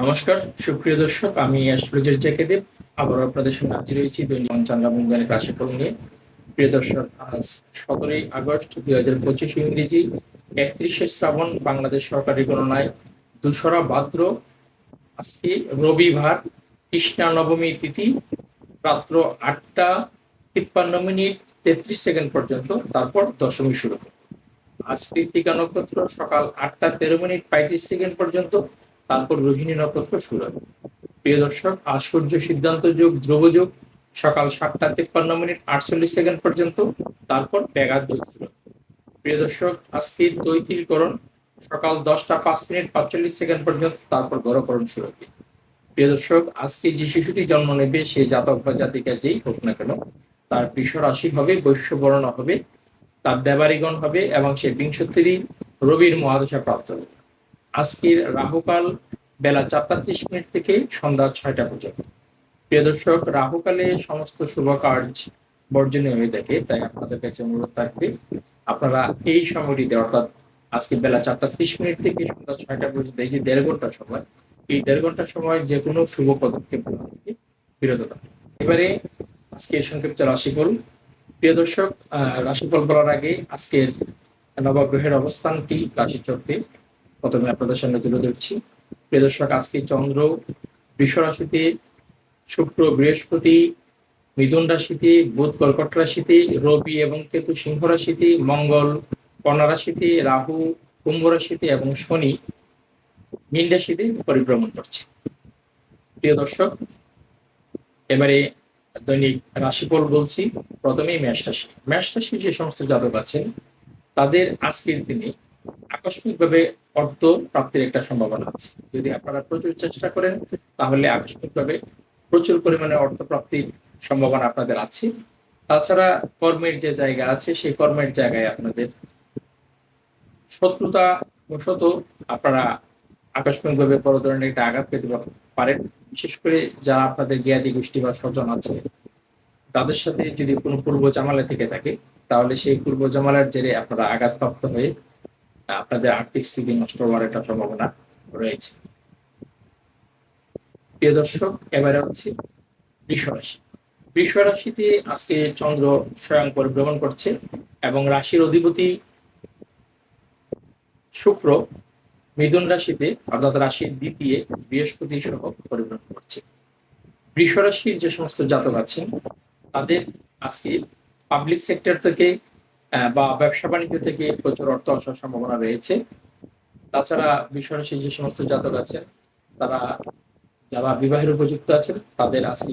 নমস্কার, সুপ্রিয় দর্শক, আমি অ্যাস্ট্রোলজার জেকে দেব আবার আপনাদের সামনে হাজির হয়েছি দৈনিক পঞ্চাঙ্গ দৈনিক রাশিফল নিয়ে প্রিয় দর্শক, আজ সতেরোই আগস্ট দুই হাজার পঁচিশ ইংরেজি, একত্রিশে শ্রাবণ বাংলাদেশ সরকারি গণনায় দুসরা ভাদ্র, আজকে রবিবার, কৃষ্ণা নবমী তিথি, রাত্র আটটা তিপ্পান্ন মিনিট তেত্রিশ সেকেন্ড পর্যন্ত, তারপর দশমী শুরু। আজ কৃত্তিকা নক্ষত্র সকাল আটটা তেরো মিনিট পঁয়ত্রিশ সেকেন্ড পর্যন্ত তারপর রোহিণী নক্ষত্র শুরু হবে। প্রিয় দর্শক আজ সূর্য সিদ্ধান্ত যোগ, ধ্রুব যোগ, সকাল সাতটা তিপ্পান্ন মিনিট আটচল্লিশ সেকেন্ড পর্যন্ত, তারপর ব্যাঘাত যোগ শুরু। প্রিয় দর্শক, আজকে দৈতিলকরণ সকাল দশটা পাঁচ মিনিট পাঁচচল্লিশ সেকেন্ড পর্যন্ত, তারপর গড়করণ শুরু হবে। প্রিয় দর্শক, আজকে যে শিশুটি জন্ম নেবে, সে জাতক বা জাতিকা যেই হোক না কেন, তার বৃষ রাশি হবে, বৈশ্যবর্ণ হবে, তার দেবারিগণ হবে এবং সে বিংশতিরই রবির মহাদশা প্রাপ্ত হবে। আজকের রাহুকাল বেলা চারটা ত্রিশ মিনিট থেকে সন্ধ্যা ছয়টা পর্যন্ত। প্রিয় দর্শক, রাহুকালে সমস্ত শুভ কার্য বর্জনীয় হয়ে থাকে, তাই আপনাদের কাছে অনুরোধ থাকবে, আপনারা এই সময়টিতে, অর্থাৎ আজকে বেলা চারটা ত্রিশ মিনিট থেকে সন্ধ্যা ছয়টা পর্যন্ত, এই যে দেড় ঘণ্টা সময়, এই দেড় ঘণ্টা সময় যে কোনো শুভ পদক্ষেপ থেকে বিরত থাকুন। এবারে আজকের সংক্ষিপ্ত রাশিফল। প্রিয় দর্শক রাশিফল বলার আগে আজকের নবগ্রহের অবস্থানটি, রাশিচক্রে। প্রথমে আপনাদের সামনে তুলে ধরছি। প্রিয় দর্শক, আজকে চন্দ্র বৃষ রাশিতে, শুক্র বৃহস্পতি, মিথুন রাশিতে, বুধ কর্কট রাশিতে, রবি এবং কেতু সিংহ রাশিতে, মঙ্গল কন্যা রাশিতে, রাহু কুম্ভ রাশিতে এবং শনি মীন রাশিতে পরিভ্রমণ করছে। প্রিয় দর্শক, এবারে দৈনিক রাশিফল বলছি। প্রথমেই মেষ রাশি। মেষ রাশি যে সমস্ত জাতক আছেন, তাদের আজকের দিনে আকস্মিকভাবে অর্থ প্রাপ্তির একটা সম্ভাবনা আছে। যদি আপনারা প্রচুর চেষ্টা করেন, তাহলে আকস্মিকভাবে প্রচুর পরিমাণে অর্থ প্রাপ্তির সম্ভাবনা আপনাদের আছে। তাছাড়া কর্মের যে জায়গা আছে, সেই কর্মের জায়গায় আপনাদের শত্রুতা বশত আপনারা আকস্মিকভাবে বড় ধরনের একটা আঘাত পেতে পারেন। বিশেষ করে যারা আপনাদের জ্ঞাতি গোষ্ঠী বা স্বজন আছে, তাদের সাথে যদি কোনো পূর্ব জামালা থেকে থাকে, তাহলে সেই পূর্ব জামালার জেরে আপনারা আঘাতপ্রাপ্ত হয়ে আপনাদের আর্থিক স্থিতি নষ্ট হওয়ার একটা সম্ভাবনা রয়েছে। প্রিয় দর্শক, এবারে হচ্ছে বৃষ রাশি বৃষ রাশিতে আজকে চন্দ্র স্বয়ং পরিভ্রমণ করছে এবং রাশির অধিপতি শুক্র মিথুন রাশিতে, অর্থাৎ রাশির দ্বিতীয় বৃহস্পতি সহ পরিভ্রমণ করছে। বৃষ রাশির যে সমস্ত জাতক আছেন, তাদের আজকে পাবলিক সেক্টর থেকে বা ব্যবসা বাণিজ্য থেকে প্রচুর অর্থ আসার সম্ভাবনা রয়েছে। তাছাড়া বিশ্বরাশির যে সমস্ত জাতক আছেন, তারা যারা বিবাহের উপযুক্ত আছেন, তাদের আজকে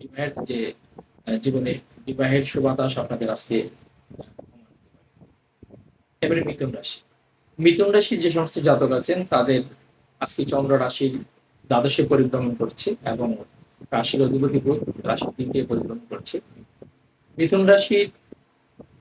বিবাহের যে জীবনে বিবাহের সুবাতাস আপনাদের আজকে এবারে মিথুন রাশি। মিথুন রাশির যে সমস্ত জাতক আছেন, তাদের আজকে চন্দ্র রাশির দ্বাদশে পরিভ্রমণ করছে এবং রাশির অধিপতি রাশির দ্বিতীয় পরিভ্রমণ করছে। মিথুন রাশির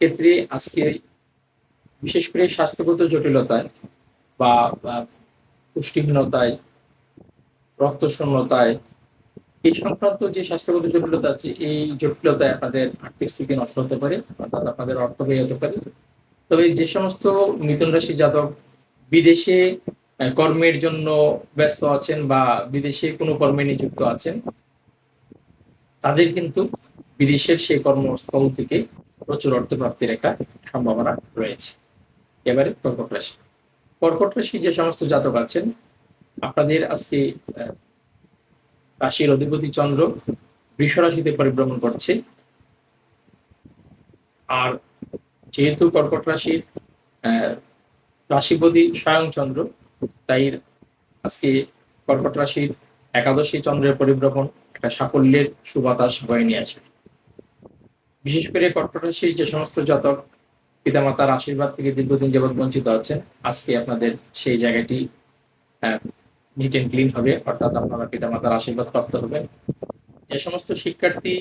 ক্ষেত্রে আজকে বিশেষ করে স্বাস্থ্যগত জটিলতায় বা পুষ্টিহীনতায়, রক্তশূন্যতায়, এই সংক্রান্ত যে স্বাস্থ্যগত জটিলতা আছে, এই জটিলতায় আপনাদের আর্থিক স্থিতি নষ্ট হতে পারে, অর্থাৎ আপনাদের অর্থ ব্যয় হতে পারে। তবে যে সমস্ত মিথুন রাশি জাতক বিদেশে কর্মের জন্য ব্যস্ত আছেন বা বিদেশে কোনো কর্মে নিযুক্ত আছেন, তাদের কিন্তু বিদেশের সেই কর্মস্থল থেকে প্রচুর অর্থ প্রাপ্তির একটা সম্ভাবনা রয়েছে। এবারে কর্কট রাশি। কর্কট রাশি যে সমস্ত জাতক আছেন, আপনাদের আজকে রাশির অধিপতি চন্দ্র বৃষ রাশিতে পরিভ্রমণ করছে। আর যেহেতু কর্কট রাশির রাশিপতি স্বয়ং চন্দ্র, তাই আজকে কর্কট রাশির একাদশী চন্দ্রের পরিভ্রমণ একটা সাফল্যের সুবাতাস বয়ে নিয়ে আসবে। বিশেষ করে কর্কট রাশির যে সমস্ত জাতক পিতামাতার আশীর্বাদ থেকে দীর্ঘদিন যাবৎ বঞ্চিত আছেন আজকে আপনাদের সেই জায়গাটি নিট এন্ড ক্লিন হবে, অর্থাৎ আপনারা পিতামাতার আশীর্বাদ প্রাপ্ত হবেন। যে সমস্ত শিক্ষার্থী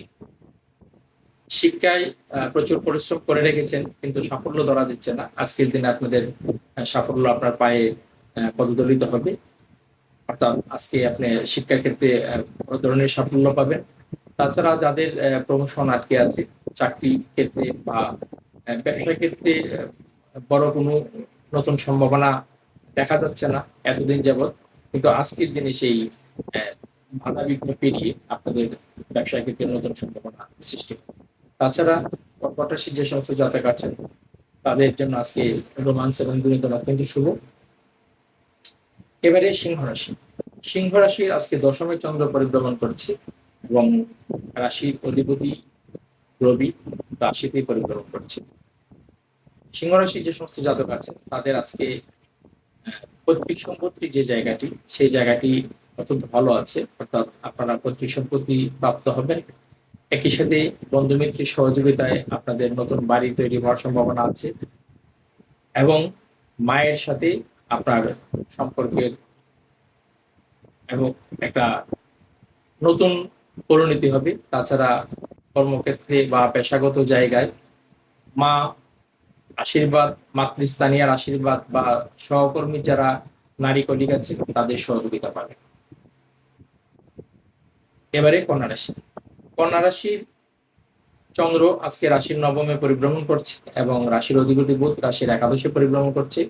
শিক্ষায় প্রচুর পরিশ্রম করে রেখেছেন, কিন্তু সাফল্য ধরা দিচ্ছে না। আজকের দিনে আপনাদের সাফল্য আপনার পায়ে পদদলিত হবে। অর্থাৎ আজকে আপনি শিক্ষার ক্ষেত্রে বড় ধরনের সাফল্য পাবেন। তাছাড়া যাদের প্রমোশন আটকে আছে চাকরি ক্ষেত্রে বা ব্যবসা ক্ষেত্রে বড় কোনো নতুন সম্ভাবনা দেখা যাচ্ছে না এতদিন যাবৎ। কিন্তু আজকের দিনে সেই বাধা বিঘ্ন পেরিয়ে আপনাদের ব্যবসায় ক্ষেত্রে নতুন সম্ভাবনা সৃষ্টি। তাছাড়া কর্কট যে সমস্ত জাতক আছেন, তাদের জন্য আজকে রোমান্স এবং দুর্নীতি অত্যন্ত শুভ। এবারে সিংহ রাশি। সিংহ রাশির আজকে দশমে চন্দ্র পরিভ্রমণ করছে এবং রাশির অধিপতি রবি রাশিতেই পরিভ্রমণ করছে। সিংহ রাশির যে সমস্ত জাতক আছে, তাদের আজকে পৈতৃক সম্পত্তির যে জায়গাটি, সেই জায়গাটি অত্যন্ত ভালো আছে। অর্থাৎ আপনারা পৈতৃক সম্পত্তি প্রাপ্ত হবেন। একই সাথে বন্ধু মিত্রের সহযোগিতায় আপনাদের নতুন বাড়ি তৈরি হওয়ার সম্ভাবনা আছে এবং মায়ের সাথে আপনার সম্পর্কের এবং একটা নতুন পরিণতি হবে। তাছাড়া কর্মক্ষেত্রে বা পেশাগত জায়গায় মা আশীর্বাদ মাতৃস্থানীয় আশীর্বাদ বা সহকর্মী যারা নারী কলিগ আছে, তাদের সহযোগিতা পাবে। এবারে কন্যা রাশি। কন্যা রাশির চন্দ্র আজকে রাশির নবমে পরিভ্রমণ করছে এবং রাশির অধিপতি বুধ রাশির একাদশে পরিভ্রমণ করছে।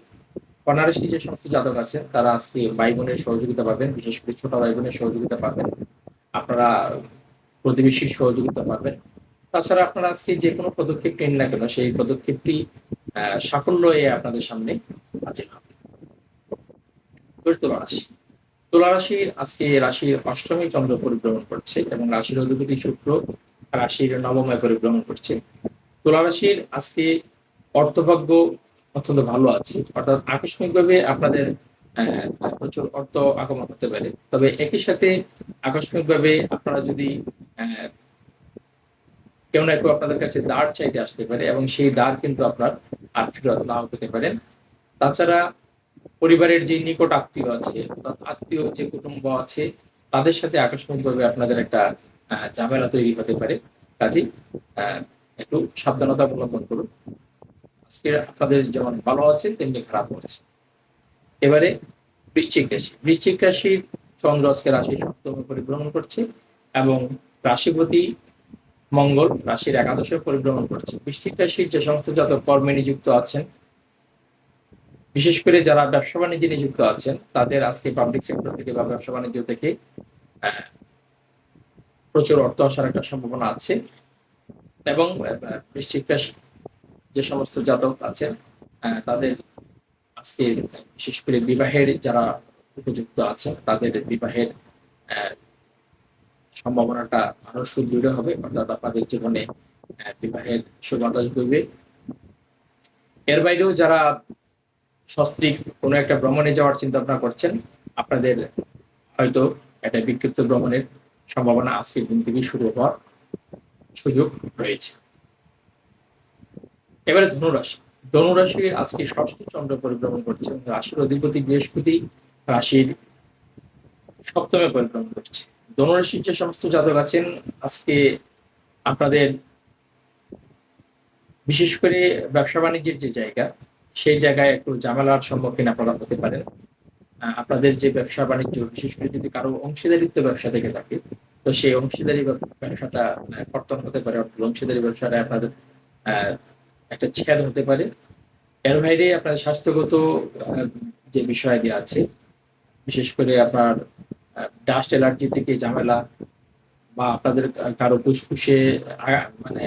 কন্যা রাশির যে সমস্ত জাতক আছে তারা আজকে ভাই বোনের সহযোগিতা পাবেন, বিশেষ করে ছোট ভাই বোনের সহযোগিতা পাবেন। আপনারা প্রতিবেশীর সহযোগিতা পাবেন। তাছাড়া আপনারা আজকে যে কোনো পদক্ষেপ নেন না কেন, সেই পদক্ষেপটি সাফল্য আপনাদের সামনে হাজির হবে। আজকে রাশির অষ্টমী চন্দ্র পরিভ্রমণ করছে এবং রাশির অধিপতি শুক্র রাশির নবমে পরিভ্রমণ করছে। তুলা রাশির আজকে অর্থভাগ্য অত্যন্ত ভালো আছে। অর্থাৎ আকস্মিকভাবে আপনাদের প্রচুর অর্থ আগমন হতে পারে। তবে একই সাথে আকস্মিকভাবে আপনারা যদি কেউ না কেউ আপনাদের কাছে দাঁড় চাইতে আসতে পারে এবং সেই দাঁড় কিন্তু আপনার আর ফেরত নাও পেতে পারেন। তাছাড়া পরিবারের যে নিকট আত্মীয় আছে অর্থাৎ আত্মীয় যে কুটুম্ব আছে, তাদের সাথে আকস্মিকভাবে আপনাদের একটা ঝামেলা তৈরি হতে পারে। কাজে একটু সাবধানতা অবলম্বন করুন। আজকে আপনাদের যেমন ভালো আছে, তেমনি খারাপ হচ্ছে এবারে বৃশ্চিক রাশি। বৃশ্চিক রাশির চন্দ্র আজকে রাশি সপ্তমে পরিভ্রমণ করছে এবং রাশিপতি মঙ্গল রাশির একাদশে পরিভ্রমণ করছে। বৃশ্চিক রাশির যে সমস্ত জাতক কর্মে নিযুক্ত আছেন, বিশেষ করে যারা ব্যবসা বাণিজ্যে নিযুক্ত আছেন, তাদের আজকে পাবলিক সেক্টর থেকে বা ব্যবসা বাণিজ্য থেকে প্রচুর অর্থ আসার একটা সম্ভাবনা আছে এবং বৃশ্চিক রাশি যে সমস্ত জাতক আছেন তাদের আজকে বিশেষ করে বিবাহের যারা উপযুক্ত আছেন তাদের বিবাহের সম্ভাবনাটা আরও সুদৃঢ় হবে, অর্থাৎ আপনাদের জীবনে বিবাহের সুবাতাস বইবে এর বাইরেও যারা সস্ত্রীক কোনো একটা ভ্রমণে যাওয়ার চিন্তা ভাবনা করছেন, আপনাদের হয়তো একটা বিক্ষিপ্ত ভ্রমণের সম্ভাবনা আজকের দিন থেকেই শুরু হওয়ার সুযোগ রয়েছে। এবারে ধনুরাশি। ধনুরাশির আজকে ষষ্ঠ চন্দ্র পরিভ্রমণ করছে রাশির অধিপতি বৃহস্পতি রাশির সপ্তমে পরিভ্রমণ করছে। ধনুরাশির যে সমস্ত জাতক আছেন, আজকে আপনাদের বিশেষ করে ব্যবসা বাণিজ্যের যে জায়গা, সেই জায়গায় একটু ঝামেলার সম্মুখীন আপনারা হতে পারেন। আপনাদের যে ব্যবসা বাণিজ্য, বিশেষ করে যদি কারও অংশীদারিত্ব ব্যবসা থেকে থাকে, তো সেই অংশীদারি ব্যবসাটা কর্তন হতে পারে। অংশীদারি ব্যবসাটা আপনাদের একটা ছেদ হতে পারে। বাইরে আপনার স্বাস্থ্যগত যে বিষয়াদি আছে, বিশেষ করে আপনার ডাস্ট অ্যালার্জি থেকে ঝামেলা বা আপনাদের কারও ফুসফুসে মানে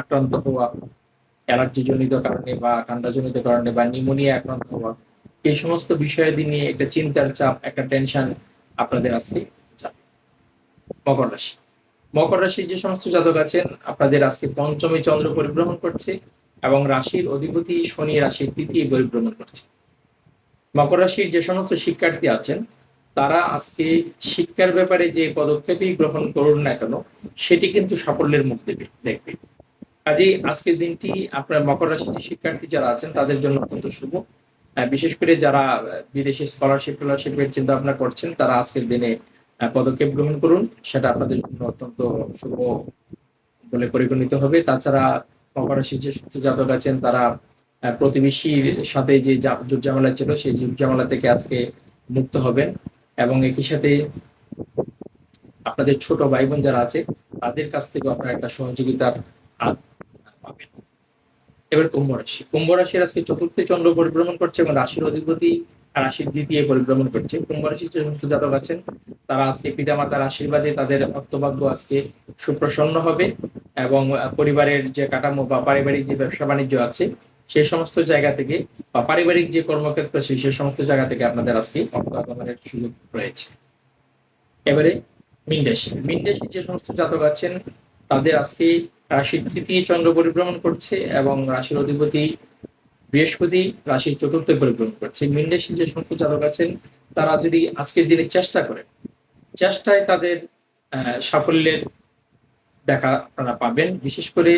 আক্রান্ত হওয়া অ্যালার্জি জনিত কারণে বা ঠান্ডা জনিত কারণে বা নিউমোনিয়া আক্রান্ত হওয়া, এই সমস্ত বিষয়াদি নিয়ে একটা চিন্তার চাপ, একটা টেনশন আপনাদের আজকে মকর রাশি। মকর রাশির যে সমস্ত জাতক আছেন, আপনাদের আজকে পঞ্চমী চন্দ্র পরিভ্রমণ করছে এবং রাশির অধিপতি শনি রাশির তৃতীয় পরিভ্রমণ করছে। মকর রাশির যে সমস্ত শিক্ষার্থী আছেন, তারা আজকে শিক্ষার ব্যাপারে যে পদক্ষেপই গ্রহণ করুন না কেন, সেটি কিন্তু সাফল্যের মুখ দেবে দেখবে। কাজেই আজকের দিনটি আপনার মকর রাশির শিক্ষার্থী যারা আছেন, তাদের জন্য অত্যন্ত শুভ। বিশেষ করে যারা বিদেশি স্কলারশিপ স্কলারশিপের চিন্তা ভাবনা করছেন, তারা আজকের দিনে পদক্ষেপ গ্রহণ করুন। সেটা আপনাদের জন্য অত্যন্ত শুভ বলে পরিগণিত হবে। তাছাড়া মকর যে জাতক আছেন তারা আহ, প্রতিবেশীর সাথে যে জুট ঝামেলা ছিল সেই জুট ঝামেলা থেকে আজকে মুক্ত হবেন। এবং একই সাথে আপনাদের ছোট ভাই বোন যারা আছে তাদের কাছ থেকেও আপনারা একটা সহযোগিতার পাবেন। এবার কুম্ভ রাশি। কুম্ভ রাশির আজকে চতুর্থ চন্দ্র পরিভ্রমণ করছে এবং রাশির অধিপতি রাশির দ্বিতীয় পরিভ্রমণ করছে। কুম্ভ রাশির যে সমস্ত জাতক আছেন, তারা আজকে পিতামাতার আশীর্বাদে তাদের অর্থভাগ্য আজকে সুপ্রসন্ন হবে এবং পরিবারের যে কাঠামো বা পারিবারিক যে ব্যবসা বাণিজ্য আছে, সেই সমস্ত জায়গা থেকে বা পারিবারিক যে কর্মক্ষেত্র আছে, সেই সমস্ত জায়গা থেকে আপনাদের আজকে অর্থ সুযোগ রয়েছে। এবারে মিনরাশি মিনরাশি যে সমস্ত জাতক আছেন, তাদের আজকে রাশির তৃতীয় চন্দ্র পরিভ্রমণ করছে এবং রাশির অধিপতি বৃহস্পতি রাশির চতুর্থ পরিভ্রমণ করছে। মিনরাশি যে সমস্ত জাতক আছেন, তারা যদি আজকের দিনে চেষ্টা করেন চেষ্টায় তাদের সাফল্যের দেখা তারা পাবেন। বিশেষ করে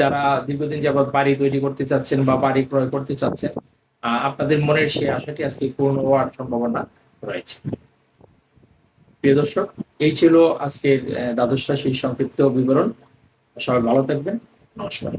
যারা দীর্ঘদিন যাবৎ বাড়ি তৈরি করতে চাচ্ছেন বা বাড়ি ক্রয় করতে চাচ্ছেন আপনাদের মনের সেই আশাটি আজকে পূর্ণ হওয়ার সম্ভাবনা রয়েছে। প্রিয় দর্শক, এই ছিল আজকের দ্বাদশ রাশির সংক্ষিপ্ত বিবরণ। সবাই ভালো থাকবেন। নমস্কার।